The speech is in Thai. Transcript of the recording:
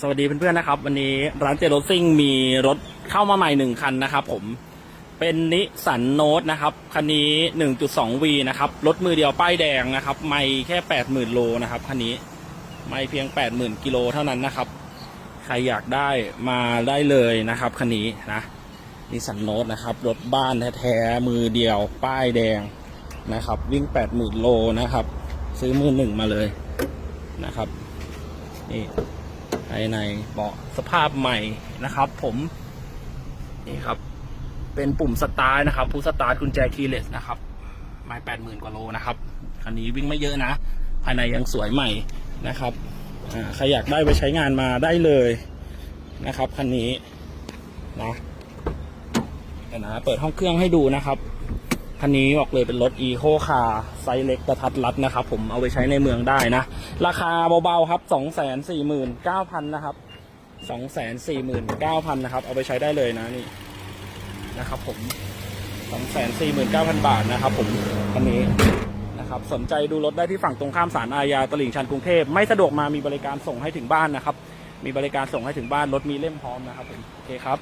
สวัสดีเพื่อนๆนะครับ วันนี้ร้านเจโรซิ่งมีรถเข้ามาใหม่หนึ่งคันนะครับผมเป็นนิสสันโนตนะครับ คันนี้ 1.2V นะครับ รถมือเดียวป้ายแดงนะครับ ไม่แค่ 80,000 โลนะครับ คันนี้ ไม่เพียง 80,000 กิโลเท่านั้นนะครับ ใครอยากได้มาได้เลยนะครับ คันนี้นะนิสสันโนตนะครับ รถบ้านแท้ๆมือเดียวป้ายแดงนะครับ วิ่ง 80,000 โลนะครับ ซื้อมือหนึ่งมาเลยนะครับนี่ายในเบาะสภาพใหม่นะครับ ผมนี่ครับ เป็นปุ่มสตาร์ทนะครับผู้สตาร์ทกุญแจคีเลสนะครับไม่แปดหมื่นกว่าโลนะครับคันนี้วิ่งไม่เยอะนะ ภายในยังสวยใหม่นะครับใครอยากได้ไปใช้งานมาได้เลยนะครับคันนี้นะเดี๋ยวนะเปิดห้องเครื่องให้ดูนะครับ คันนี้บอกเลยเป็นรถอีโคคาไซส์เล็กกระทัดรัดนะครับ ผมเอาไปใช้ในเมืองได้นะ ราคาเบาๆครับสองแสนสี่หมื่นเก้าพันนะครับสองแสนสี่หมื่นเก้าพันนะครับ เอาไปใช้ได้เลยนะนี่นะครับ ผมสองแสนสี่หมื่นเก้าพันบาทนะครับ ผมคันนี้นะครับสนใจดูรถได้ที่ฝั่งตรงข้ามศาลอาญาตลิ่งชันกรุงเทพไม่สะดวกมามีบริการส่งให้ถึงบ้านนะครับ มีบริการส่งให้ถึงบ้านรถมีเล่มพร้อมนะครับผมโอเคครับ